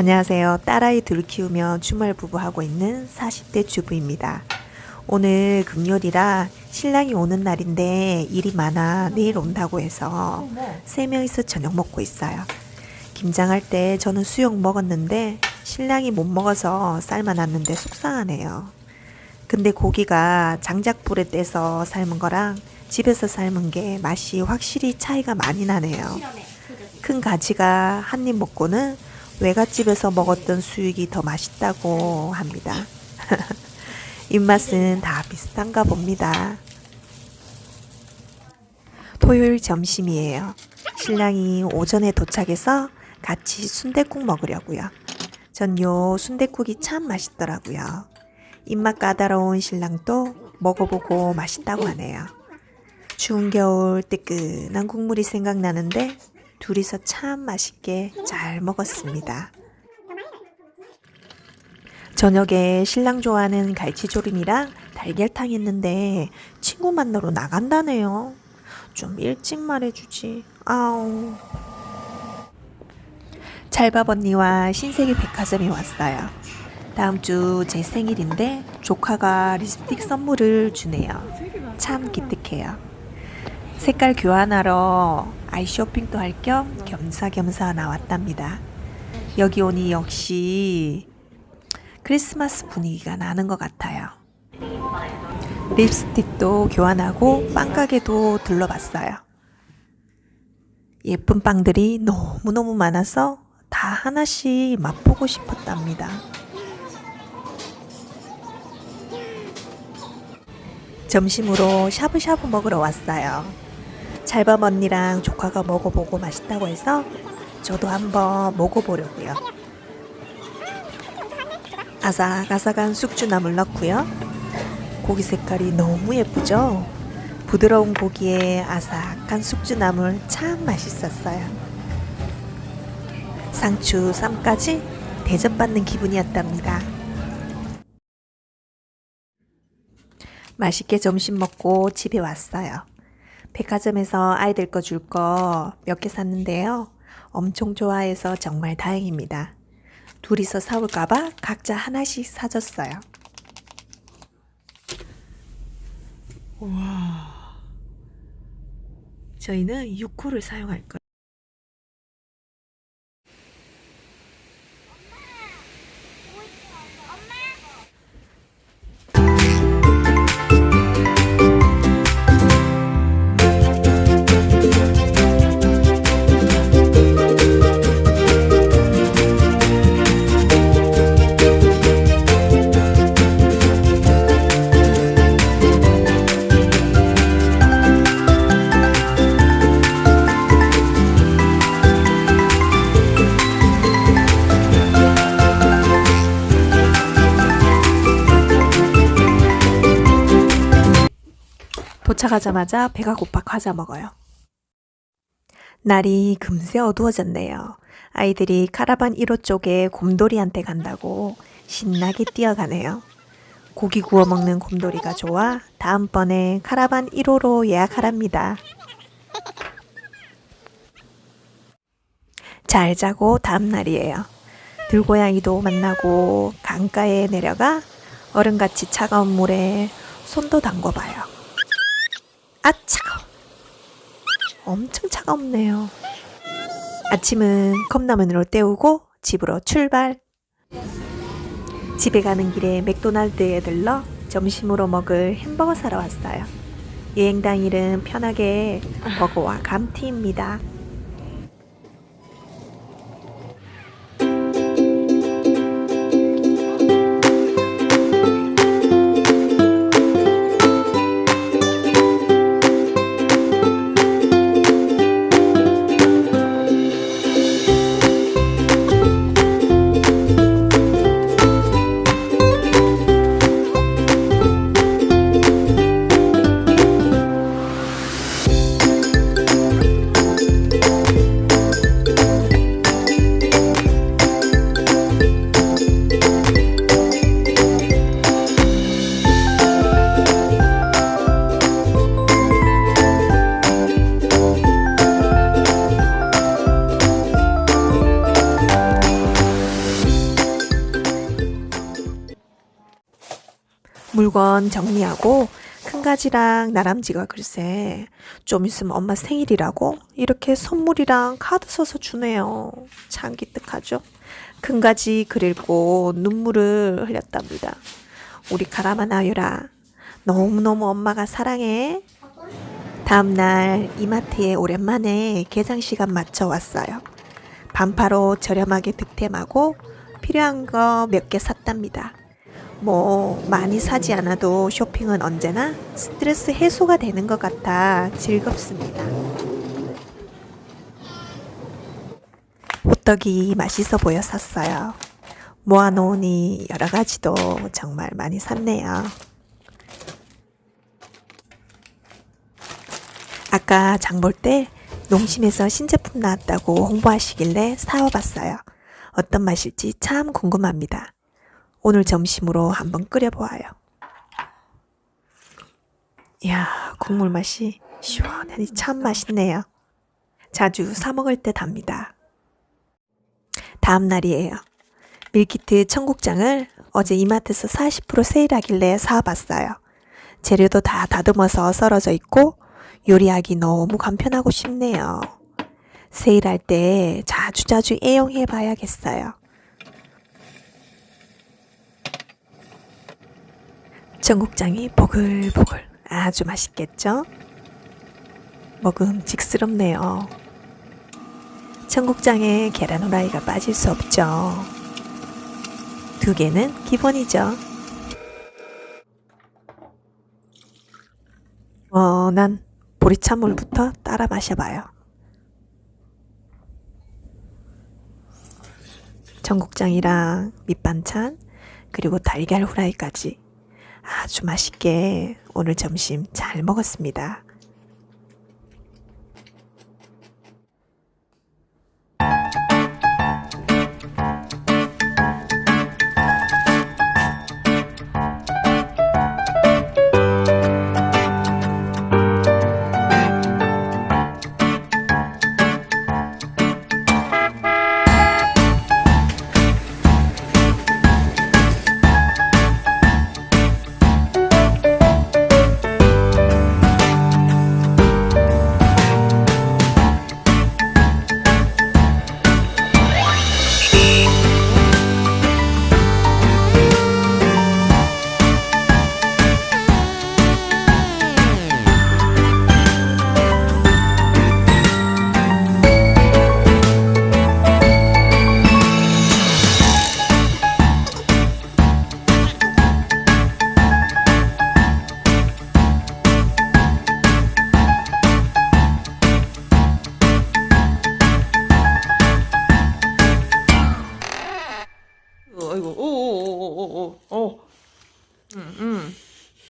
안녕하세요. 딸아이 둘 키우며 주말 부부하고 있는 40대 주부입니다. 오늘 금요일이라 신랑이 오는 날인데 일이 많아 내일 온다고 해서 세 명이서 저녁 먹고 있어요. 김장할 때 저는 수육 먹었는데 신랑이 못 먹어서 삶아놨는데 속상하네요. 근데 고기가 장작불에 떼서 삶은 거랑 집에서 삶은 게 맛이 확실히 차이가 많이 나네요. 큰 가지가 한 입 먹고는 외갓집에서 먹었던 수육이 더 맛있다고 합니다. 입맛은 다 비슷한가 봅니다. 토요일 점심이에요. 신랑이 오전에 도착해서 같이 순댓국 먹으려고요. 전 요 순댓국이 참 맛있더라고요. 입맛 까다로운 신랑도 먹어보고 맛있다고 하네요. 추운 겨울 뜨끈한 국물이 생각나는데 둘이서 참 맛있게 잘 먹었습니다. 저녁에 신랑 좋아하는 갈치조림이랑 달걀탕 했는데 친구 만나러 나간다네요. 좀 일찍 말해주지. 아우. 찰밥 언니와 신세계 백화점에 왔어요. 다음 주 제 생일인데 조카가 립스틱 선물을 주네요. 참 기특해요. 색깔 교환하러 아이 쇼핑도 할 겸 겸사겸사 나왔답니다. 여기 오니 역시 크리스마스 분위기가 나는 것 같아요. 립스틱도 교환하고 빵가게도 둘러봤어요. 예쁜 빵들이 너무너무 많아서 다 하나씩 맛보고 싶었답니다. 점심으로 샤브샤브 먹으러 왔어요. 찰밥 언니랑 조카가 먹어보고 맛있다고 해서 저도 한번 먹어보려고요. 아삭아삭한 숙주나물 넣고요. 고기 색깔이 너무 예쁘죠? 부드러운 고기에 아삭한 숙주나물 참 맛있었어요. 상추, 쌈까지 대접받는 기분이었답니다. 맛있게 점심 먹고 집에 왔어요. 백화점에서 아이들 거 줄 거 몇 개 샀는데요. 엄청 좋아해서 정말 다행입니다. 둘이서 사올까봐 각자 하나씩 사줬어요. 와. 저희는 6호를 사용할 거예요. 도착하자마자 배가 고파 과자 먹어요. 날이 금세 어두워졌네요. 아이들이 카라반 1호 쪽에 곰돌이한테 간다고 신나게 뛰어가네요. 고기 구워 먹는 곰돌이가 좋아 다음번에 카라반 1호로 예약하랍니다. 잘 자고 다음 날이에요. 들고양이도 만나고 강가에 내려가 어른같이 차가운 물에 손도 담궈봐요. 아 차가워. 엄청 차갑네요. 아침은 컵라면으로 때우고 집으로 출발. 집에 가는 길에 맥도날드에 들러 점심으로 먹을 햄버거 사러 왔어요. 여행 당일은 편하게 버거와 감튀입니다 물건 정리하고 큰 가지랑 나람쥐가 글쎄 좀 있으면 엄마 생일이라고 이렇게 선물이랑 카드 써서 주네요. 참 기특하죠? 큰 가지 그리고 눈물을 흘렸답니다. 우리 가라마 나유라 너무너무 엄마가 사랑해. 다음날 이마트에 오랜만에 개장 시간 맞춰 왔어요. 반파로 저렴하게 득템하고 필요한 거 몇 개 샀답니다. 뭐 많이 사지 않아도 쇼핑은 언제나 스트레스 해소가 되는 것 같아 즐겁습니다. 호떡이 맛있어 보여 샀어요. 모아놓으니 여러 가지도 정말 많이 샀네요. 아까 장 볼 때 농심에서 신제품 나왔다고 홍보하시길래 사와봤어요. 어떤 맛일지 참 궁금합니다. 오늘 점심으로 한번 끓여보아요. 이야, 국물 맛이 시원하니 참 맛있네요. 자주 사먹을 때 답니다. 다음 날이에요. 밀키트 청국장을 어제 이마트에서 40% 세일하길래 사와봤어요. 재료도 다 다듬어서 썰어져 있고 요리하기 너무 간편하고 쉽네요. 세일할 때 자주자주 애용해 봐야겠어요. 청국장이 보글보글 아주 맛있겠죠? 먹음직스럽네요. 청국장에 계란 후라이가 빠질 수 없죠. 두 개는 기본이죠. 어, 난 보리차물부터 따라 마셔봐요. 청국장이랑 밑반찬, 그리고 달걀 후라이까지 아주 맛있게 오늘 점심 잘 먹었습니다.